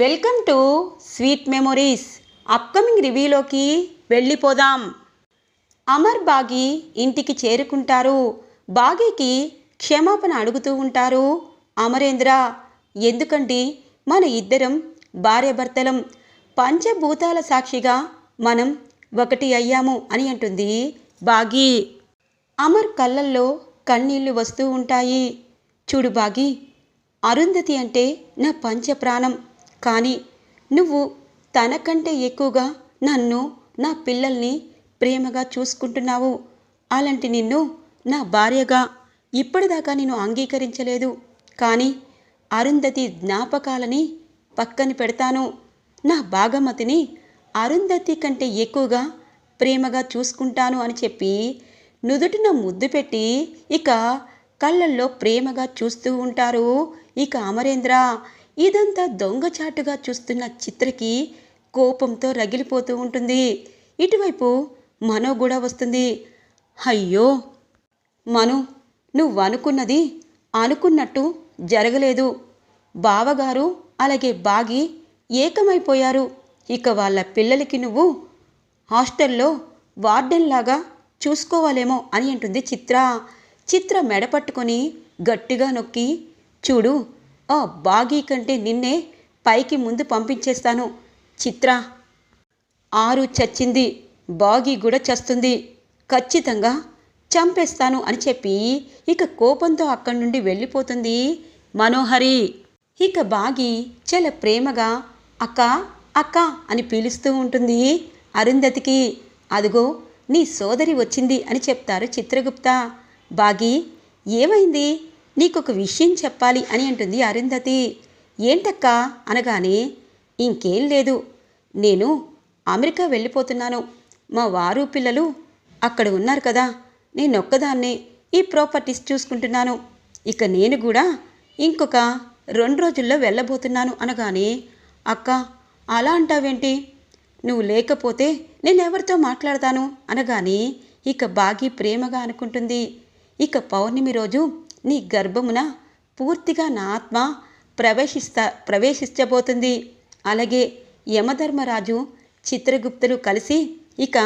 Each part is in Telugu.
Welcome to sweet memories. Upcoming రివ్యూలోకి వెళ్ళిపోదాం. అమర్ బాగి ఇంటికి చేరుకుంటారు. బాగీకి క్షమాపణ అడుగుతూ ఉంటారు అమరేంద్ర. ఎందుకంటే మన ఇద్దరం భార్యభర్తలం. పంచభూతాల సాక్షిగా మనం ఒకటి అయ్యాము అని అంటుంది బాగి. అమర్ కళ్ళల్లో కన్నీళ్ళు వస్తూ ఉంటాయి. చూడు బాగి అరుంధతి అంటే నా పంచప్రాణం. కానీ నువ్వు తనకంటే ఎక్కువగా నన్ను నా పిల్లల్ని ప్రేమగా చూసుకుంటున్నావు. అలాంటి నిన్ను నా భార్యగా ఇప్పటిదాకా నేను అంగీకరించలేదు. కానీ అరుంధతి జ్ఞాపకాలని పక్కన పెడతాను. నా భాగమతిని అరుంధతి కంటే ఎక్కువగా ప్రేమగా చూసుకుంటాను అని చెప్పి నుదుటిన ముద్దు పెట్టి ఇక కళ్ళల్లో ప్రేమగా చూస్తూ ఉంటారు ఇక అమరేంద్ర ఇదంతా దొంగచాటుగా చూస్తున్న చిత్రకి కోపంతో రగిలిపోతూ ఉంటుంది. ఇటువైపు మనో కూడా వస్తుంది. అయ్యో! మను నువ్వు అనుకున్నది అనుకున్నట్టు జరగలేదు. బావగారు అలాగే బాగి ఏకమైపోయారు. ఇక వాళ్ళ పిల్లలకి నువ్వు హాస్టల్లో వార్డెన్లాగా చూసుకోవాలేమో అని అంటుంది చిత్ర. చిత్ర మెడ పట్టుకొని గట్టిగా నొక్కి చూడు ఆ బాగీ కంటే నిన్నే పైకి ముందు పంపించేస్తాను. చిత్ర! ఆరు చచ్చింది. బాగి కూడా చస్తుంది. ఖచ్చితంగా చంపేస్తాను అని చెప్పి ఇక కోపంతో అక్కడి నుండి వెళ్ళిపోతుంది మనోహరి. ఇక బాగి చాలా ప్రేమగా అక్క అక్క అని పిలుస్తూ ఉంటుంది అరుంధతికి. అదిగో నీ సోదరి వచ్చింది అని చెప్తారు చిత్రగుప్త. బాగి ఏమైంది? నీకొక విషయం చెప్పాలి అని అంటుంది అరుంధతి. ఏంటక్క? అనగానే ఇంకేం లేదు. నేను అమెరికా వెళ్ళిపోతున్నాను. మా వారు పిల్లలు అక్కడ ఉన్నారు కదా. నేనొక్కదాన్నే ఈ ప్రాపర్టీస్ చూసుకుంటున్నాను. ఇక నేను కూడా ఇంకొక రెండు రోజుల్లో వెళ్ళబోతున్నాను అనగానే అక్క అలా అంటావేంటి? నువ్వు లేకపోతే నేను ఎవరితో మాట్లాడతాను? అనగానే ఇక బాగి ప్రేమగా అనుకుంటుంది. ఇక పౌర్ణమి రోజు నీ గర్భమున పూర్తిగా నా ఆత్మ ప్రవేశిస్తా ప్రవేశించబోతుంది. అలాగే యమధర్మరాజు చిత్రగుప్తులు కలిసి ఇక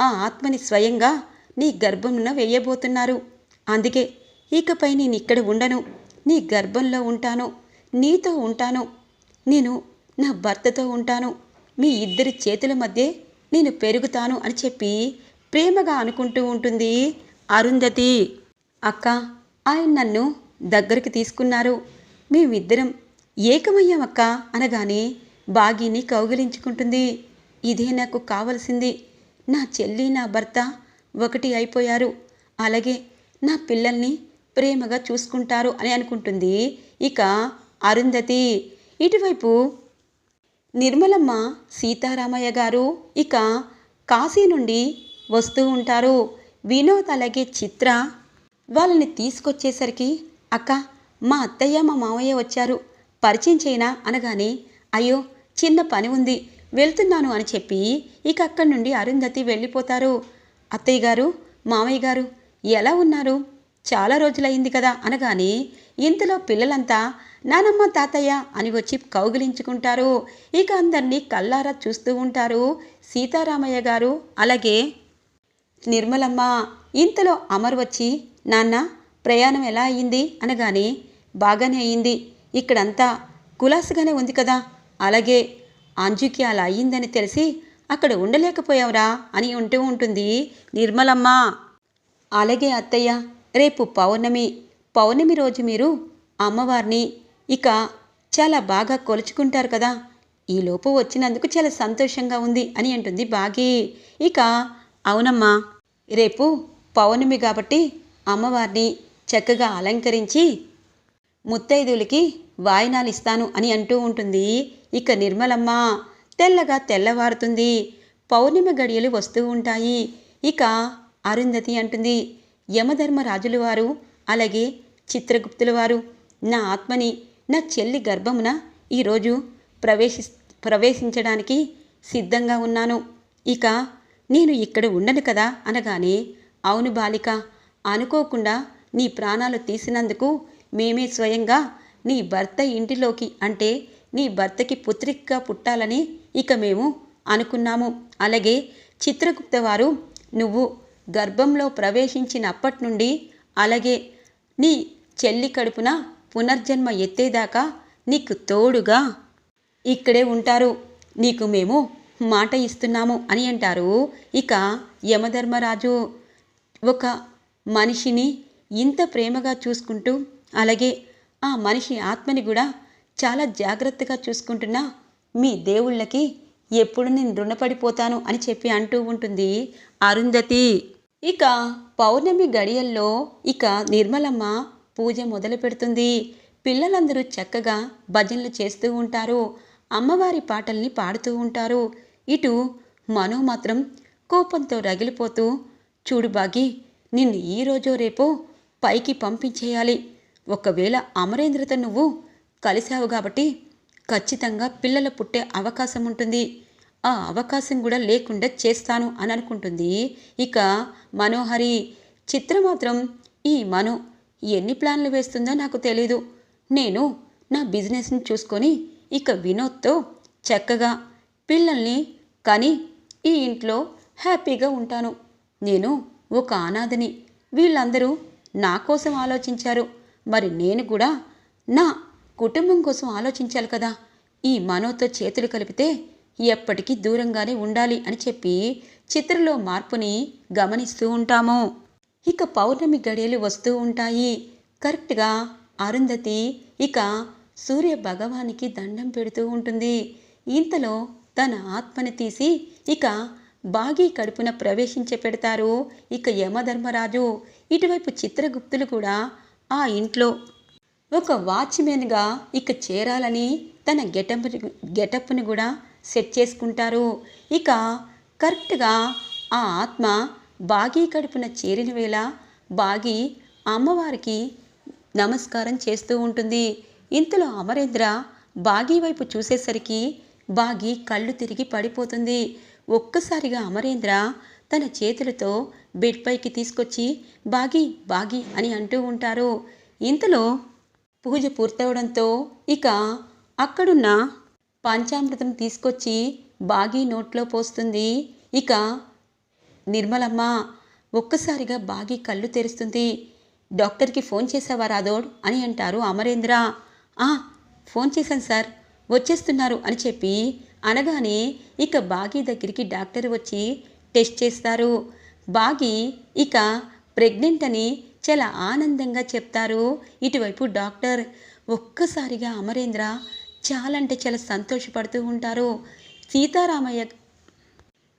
ఆ ఆత్మని స్వయంగా నీ గర్భమున వేయబోతున్నారు. అందుకే ఇకపై నేను ఇక్కడ ఉండను. నీ గర్భంలో ఉంటాను. నీతో ఉంటాను. నేను నా భర్తతో ఉంటాను. మీ ఇద్దరి చేతుల మధ్య నేను పెరుగుతాను అని చెప్పి ప్రేమగా అనుకుంటూ ఉంటుంది అరుంధతి. అక్క ఆయన నన్ను దగ్గరికి తీసుకున్నారు. మేమిద్దరం ఏకమయ్యామక్క అనగానే బాగీని కౌగిలించుకుంటుంది. ఇదే నాకు కావలసింది. నా చెల్లి నా భర్త ఒకటి అయిపోయారు. అలాగే నా పిల్లల్ని ప్రేమగా చూసుకుంటారు అని అనుకుంటుంది. ఇక అరుంధతి. ఇటువైపు నిర్మలమ్మ సీతారామయ్య గారు ఇక కాశీ నుండి వస్తూ ఉంటారు. వినోద్ అలాగే చిత్ర వాళ్ళని తీసుకొచ్చేసరికి అక్క మా అత్తయ్య మా మామయ్య వచ్చారు. పరిచయం చేయనా అనగానే అయ్యో చిన్న పని ఉంది. వెళ్తున్నాను అని చెప్పి ఇక అక్కడి నుండి అరుంధతి వెళ్ళిపోతారు. అత్తయ్య గారు మామయ్య గారు ఎలా ఉన్నారు? చాలా రోజులైంది కదా అనగానే ఇంతలో పిల్లలంతా నానమ్మ తాతయ్య అని వచ్చి కౌగిలించుకుంటారు. ఇక అందరినీ కల్లారా చూస్తూ ఉంటారు సీతారామయ్య గారు. అలాగే నిర్మలమ్మ ఇంతలో అమర్ వచ్చి నాన్న ప్రయాణం ఎలా అయ్యింది? అనగానే బాగానే అయ్యింది. ఇక్కడంతా కులాసుగానే ఉంది కదా. అలాగే అంజుకి అలా అయ్యిందని తెలిసి అక్కడ ఉండలేకపోయావురా అని ఉంటూ ఉంటుంది నిర్మలమ్మ. అలాగే అత్తయ్య రేపు పౌర్ణమి. పౌర్ణమి రోజు మీరు అమ్మవారిని ఇక చాలా బాగా కొలుచుకుంటారు కదా. ఈలోపు వచ్చినందుకు చాలా సంతోషంగా ఉంది అని అంటుంది బాగి. ఇక అవునమ్మా రేపు పౌర్ణమి కాబట్టి అమ్మవారిని చక్కగా అలంకరించి ముత్తైదులకి వాయినాలు ఇస్తాను అని అంటూ ఉంటుంది. ఇక నిర్మలమ్మ తెల్లగా తెల్లవారుతుంది. పౌర్ణిమ గడియలు వస్తూ ఉంటాయి. ఇక అరుంధతి అంటుంది. యమధర్మరాజుల వారు అలాగే చిత్రగుప్తుల వారు. నా ఆత్మని నా చెల్లి గర్భమున ఈరోజు ప్రవేశి ప్రవేశించడానికి సిద్ధంగా ఉన్నాను. ఇక నేను ఇక్కడ ఉండను కదా అనగానే అవును బాలిక అనుకోకుండా నీ ప్రాణాలు తీసినందుకు మేమే స్వయంగా నీ భర్త ఇంటిలోకి అంటే నీ భర్తకి పుత్రికగా పుట్టాలని ఇక మేము అనుకున్నాము. అలాగే చిత్రగుప్త వారు నువ్వు గర్భంలో ప్రవేశించినప్పటి నుండి అలాగే నీ చెల్లి కడుపున పునర్జన్మ ఎత్తేదాకా నీకు తోడుగా ఇక్కడే ఉంటారు. నీకు మేము మాట ఇస్తున్నాము అని అంటారు. ఇక యమధర్మరాజు ఒక మనిషిని ఇంత ప్రేమగా చూసుకుంటూ అలాగే ఆ మనిషి ఆత్మని కూడా చాలా జాగ్రత్తగా చూసుకుంటున్న మీ దేవుళ్ళకి ఎప్పుడు నేను రుణపడిపోతాను అని చెప్పి అంటూ ఉంటుంది అరుంధతి. ఇక పౌర్ణమి గడియల్లో ఇక నిర్మలమ్మ పూజ మొదలు పెడుతుంది. పిల్లలందరూ చక్కగా భజనలు చేస్తూ ఉంటారు. అమ్మవారి పాటల్ని పాడుతూ ఉంటారు. ఇటు మనో మాత్రం కోపంతో రగిలిపోతూ చూడు బాగి నిన్ను ఈరోజో రేపో పైకి పంపించేయాలి. ఒకవేళ అమరేంద్రతో నువ్వు కలిశావు కాబట్టి ఖచ్చితంగా పిల్లలు పుట్టే అవకాశం ఉంటుంది. ఆ అవకాశం కూడా లేకుండా చేస్తాను అని అనుకుంటుంది. ఇక మనోహరి చిత్ర మాత్రం ఈ మను ఎన్ని ప్లాన్లు వేస్తుందో నాకు తెలీదు. నేను నా బిజినెస్ని చూసుకొని ఇక వినోద్తో చక్కగా పిల్లల్ని కానీ ఈ ఇంట్లో హ్యాపీగా ఉంటాను. నేను ఒక అనాథని. వీళ్ళందరూ నా కోసం ఆలోచించారు. మరి నేను కూడా నా కుటుంబం కోసం ఆలోచించాలి కదా. ఈ మనోతో చేతులు కలిపితే ఎప్పటికీ దూరంగానే ఉండాలి అని చెప్పి చిత్రలో మార్పుని గమనిస్తూ ఉంటాము. ఇక పౌర్ణమి గడియలు వస్తూ ఉంటాయి. కరెక్ట్గా అరుంధతి ఇక సూర్య భగవానికి దండం పెడుతూ ఉంటుంది. ఇంతలో తన ఆత్మని తీసి ఇక బాగి కడుపున ప్రవేశించి పెడతారు. ఇక యమధర్మరాజు ఇటువైపు చిత్రగుప్తులు కూడా ఆ ఇంట్లో. ఒక వాచ్మెన్గా ఇక చేరాలని తన గెటప్ గెటప్ను కూడా సెట్ చేసుకుంటారు. ఇక కరెక్ట్గా ఆ ఆత్మ బాగీ కడుపున చేరిన వేళ బాగి అమ్మవారికి నమస్కారం చేస్తూ ఉంటుంది. ఇంతలో అమరేంద్ర బాగీ వైపు చూసేసరికి బాగి కళ్ళు తిరిగి పడిపోతుంది. ఒక్కసారిగా అమరేంద్ర తన చేతులతో బెడ్ పైకి తీసుకొచ్చి బాగి బాగి అని అంటూ ఉంటారు. ఇంతలో పూజ పూర్తవడంతో ఇక అక్కడున్న పంచామృతం తీసుకొచ్చి బాగి నోట్లో పోస్తుంది. ఇక నిర్మలమ్మ ఒక్కసారిగా బాగి కళ్ళు తెరుస్తుంది. డాక్టర్కి ఫోన్ చేసావా రాదోడ్ అని అంటారు అమరేంద్ర. ఫోన్ చేశాను సార్. వచ్చేస్తున్నారు అని చెప్పి అనగానే ఇక బాగి దగ్గరికి డాక్టర్ వచ్చి టెస్ట్ చేస్తారు. బాగి ఇక ప్రెగ్నెంట్ అని చాలా ఆనందంగా చెప్తారు. ఇటువైపు డాక్టర్ ఒక్కసారిగా అమరేంద్ర చాలా అంటే చాలా సంతోషపడుతూ ఉంటారు. సీతారామయ్య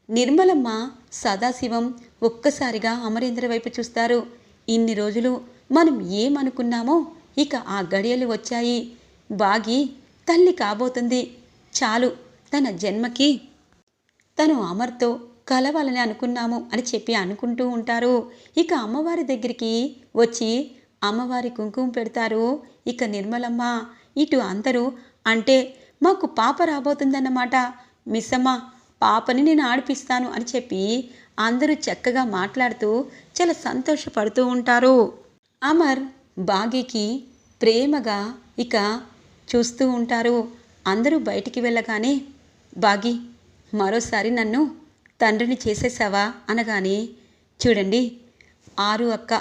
నిర్మలమ్మ సదాశివం ఒక్కసారిగా అమరేంద్ర వైపు చూస్తారు. ఇన్ని రోజులు మనం ఏమనుకున్నామో ఇక ఆ గడియలు వచ్చాయి. బాగి తల్లి కాబోతుంది. చాలు తన జన్మకి తను అమర్తో కలవాలని అనుకున్నాము అని చెప్పి అనుకుంటూ ఉంటారు. ఇక అమ్మవారి దగ్గరికి వచ్చి అమ్మవారి కుంకుమ పెడతారు. ఇక నిర్మలమ్మ ఇటు అందరూ అంటే మాకు పాప రాబోతుందన్నమాట. మిస్సమ్మ పాపని నేను ఆడిపిస్తాను అని చెప్పి అందరూ చక్కగా మాట్లాడుతూ చాలా సంతోషపడుతూ ఉంటారు. అమర్ బాగీకి ప్రేమగా ఇక చూస్తూ ఉంటారు. అందరూ బయటికి వెళ్ళగానే బాగి మరోసారి నన్ను తండ్రిని చేసేసావా? అనగానే చూడండి ఆరు అక్క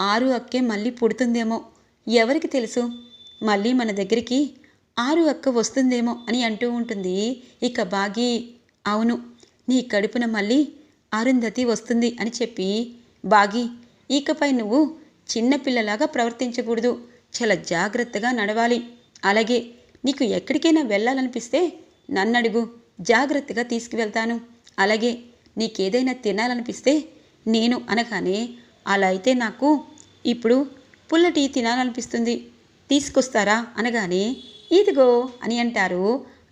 ఆరు అక్కే మళ్ళీ పుడుతుందేమో. ఎవరికి తెలుసు? మళ్ళీ మన దగ్గరికి ఆరు అక్క వస్తుందేమో అని అంటూ ఉంటుంది. ఇక బాగి అవును నీ కడుపున మళ్ళీ అరుంధతి వస్తుంది అని చెప్పి బాగి ఇకపై నువ్వు చిన్నపిల్లలాగా ప్రవర్తించకూడదు. చాలా జాగ్రత్తగా నడవాలి. అలాగే నీకు ఎక్కడికైనా వెళ్ళాలనిపిస్తే నన్నడుగు జాగ్రత్తగా తీసుకువెళ్తాను. అలాగే నీకేదైనా తినాలనిపిస్తే నేను అనగానే అలా అయితే నాకు ఇప్పుడు పుల్లటి తినాలనిపిస్తుంది. తీసుకొస్తారా అనగానే ఇదిగో అని అంటారు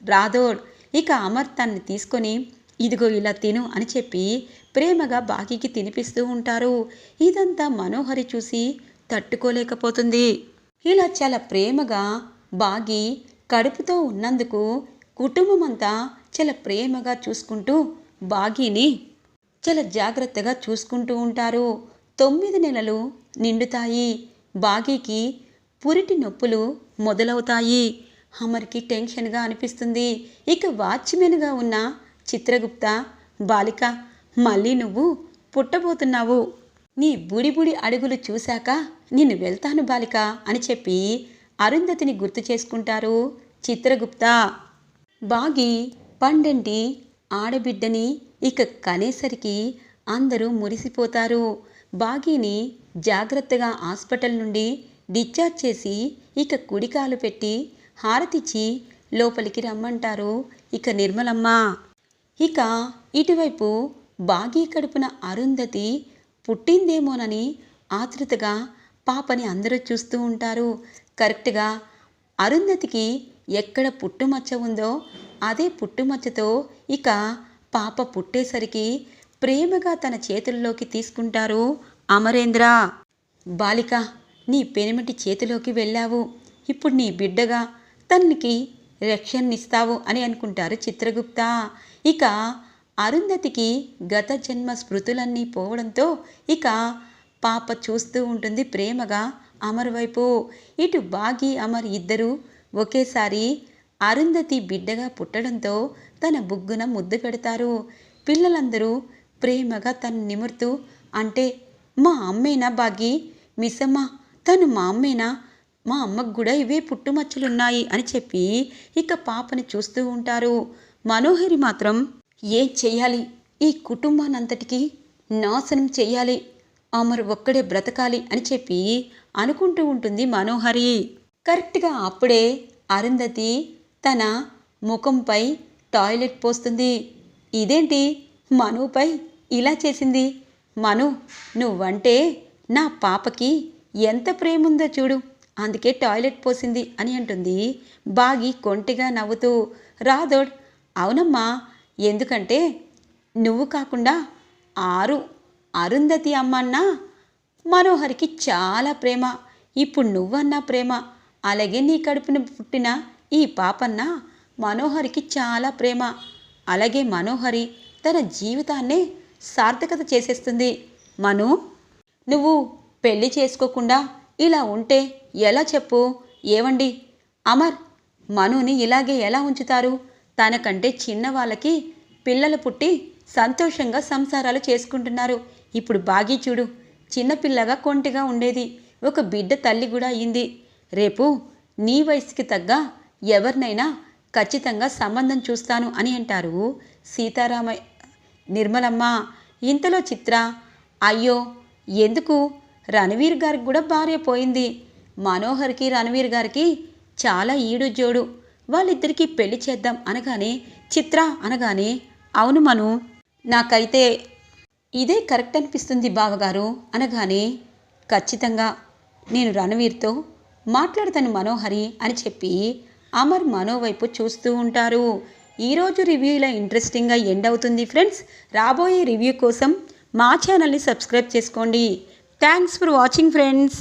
రాధోడ్ ఇక అమర్ తన్ని తీసుకొని ఇదిగో ఇలా తిను అని చెప్పి ప్రేమగా బాకీకి తినిపిస్తూ ఉంటారు. ఇదంతా మనోహరి చూసి తట్టుకోలేకపోతుంది. ఇలా చాలా ప్రేమగా బాగి కడుపుతో ఉన్నందుకు కుటుంబం అంతా చాలా ప్రేమగా చూసుకుంటూ బాగీని చాలా జాగ్రత్తగా చూసుకుంటూ ఉంటారు. తొమ్మిది నెలలు నిండుతాయి. బాగీకి పురిటి నొప్పులు మొదలవుతాయి. అమర్కి టెన్షన్గా అనిపిస్తుంది. ఇక వాచ్మెన్గా ఉన్న చిత్రగుప్త బాలిక మళ్ళీ నువ్వు పుట్టబోతున్నావు. నీ బుడి బుడి అడుగులు చూశాక నేను వెళ్తాను బాలిక అని చెప్పి అరుంధతిని గుర్తు చేసుకుంటారు చిత్రగుప్త. బాగి పండంటి ఆడబిడ్డని ఇక కనేసరికి అందరూ మురిసిపోతారు. బాగీని జాగ్రత్తగా హాస్పిటల్ నుండి డిశ్చార్జ్ చేసి ఇక కుడికాలు పెట్టి హారతిచ్చి లోపలికి రమ్మంటారు ఇక నిర్మలమ్మ. ఇక ఇటువైపు బాగీ కడుపున అరుంధతి పుట్టిందేమోనని ఆతృతగా పాపని అందరూ చూస్తూ ఉంటారు. కరెక్ట్గా అరుంధతికి ఎక్కడ పుట్టుమచ్చ ఉందో అదే పుట్టుమచ్చతో ఇక పాప పుట్టేసరికి ప్రేమగా తన చేతుల్లోకి తీసుకుంటారు అమరేంద్ర. బాలిక నీ పెనిమిటి చేతిలోకి వెళ్ళావు. ఇప్పుడు నీ బిడ్డగా తనకి రక్షణనిస్తావు అని అనుకుంటారు చిత్రగుప్త. ఇక అరుంధతికి గత జన్మ స్మృతులన్నీ పోవడంతో ఇక పాప చూస్తూ ఉంటుంది ప్రేమగా అమర్ వైపు. ఇటు బాగి అమర్ ఇద్దరు ఒకేసారి అరుంధతి బిడ్డగా పుట్టడంతో తన బుగ్గున ముద్దు పెడతారు. పిల్లలందరూ ప్రేమగా తను నిమురుతూ అంటే మా అమ్మేనా బాగి? మిస్సమ్మ తను మా అమ్మేనా? మా అమ్మకు కూడా ఇవే పుట్టుమచ్చలున్నాయి అని చెప్పి ఇక పాపని చూస్తూ ఉంటారు. మనోహరి మాత్రం ఏం చెయ్యాలి? ఈ కుటుంబానంతటికీ నాశనం చెయ్యాలి. అమరు ఒక్కడే బ్రతకాలి అని చెప్పి అనుకుంటూ ఉంటుంది మనోహరి. కరెక్ట్గా అప్పుడే అరుంధతి తన ముఖంపై టాయిలెట్ పోస్తుంది. ఇదేంటి? మనుపై ఇలా చేసింది. మను నువ్వంటే నా పాపకి ఎంత ప్రేముందో చూడు. అందుకే టాయిలెట్ పోసింది అని అంటుంది. బాగి కొంటిగా నవ్వుతూ రాదోడ్ అవునమ్మా ఎందుకంటే నువ్వు కాకుండా ఆరు అరుంధతి అమ్మన్నా మనోహరికి చాలా ప్రేమ. ఇప్పుడు నువ్వన్నా ప్రేమ. అలాగే నీ కడుపున పుట్టిన ఈ పాపన్న మనోహరికి చాలా ప్రేమ. అలాగే మనోహరి తన జీవితాన్నే సార్థకత చేసేస్తుంది. మను నువ్వు పెళ్ళి చేసుకోకుండా ఇలా ఉంటే ఎలా చెప్పు? ఏవండి? అమర్ మనుని ఇలాగే ఎలా ఉంచుతారు? తనకంటే చిన్న వాళ్ళకి పిల్లలు పుట్టి సంతోషంగా సంసారాలు చేసుకుంటున్నారు. ఇప్పుడు బాగి చూడు చిన్నపిల్లగా కొంటిగా ఉండేది. ఒక బిడ్డ తల్లి కూడా అయింది. రేపు నీ వయసుకి తగ్గ ఎవరినైనా ఖచ్చితంగా సంబంధం చూస్తాను అని అంటారు సీతారామయ్య నిర్మలమ్మ. ఇంతలో చిత్ర అయ్యో ఎందుకు? రణవీర్ గారికి కూడా భార్య పోయింది. మనోహర్కి రణవీర్ గారికి చాలా ఈడు జోడు. వాళ్ళిద్దరికీ పెళ్ళి చేద్దాం అనగానే చిత్ర అనగానే అవును మను నాకైతే ఇదే కరెక్ట్ అనిపిస్తుంది బావగారు అనగానే ఖచ్చితంగా నేను రణవీర్తో మాట్లాడతాను మనోహరి అని చెప్పి అమర్ మనో వైపు చూస్తూ ఉంటారు. ఈరోజు రివ్యూ ఇలా ఇంట్రెస్టింగ్గా ఎండ్ అవుతుంది ఫ్రెండ్స్ రాబోయే రివ్యూ కోసం మా ఛానల్ని సబ్స్క్రైబ్ చేసుకోండి. Thanks for watching friends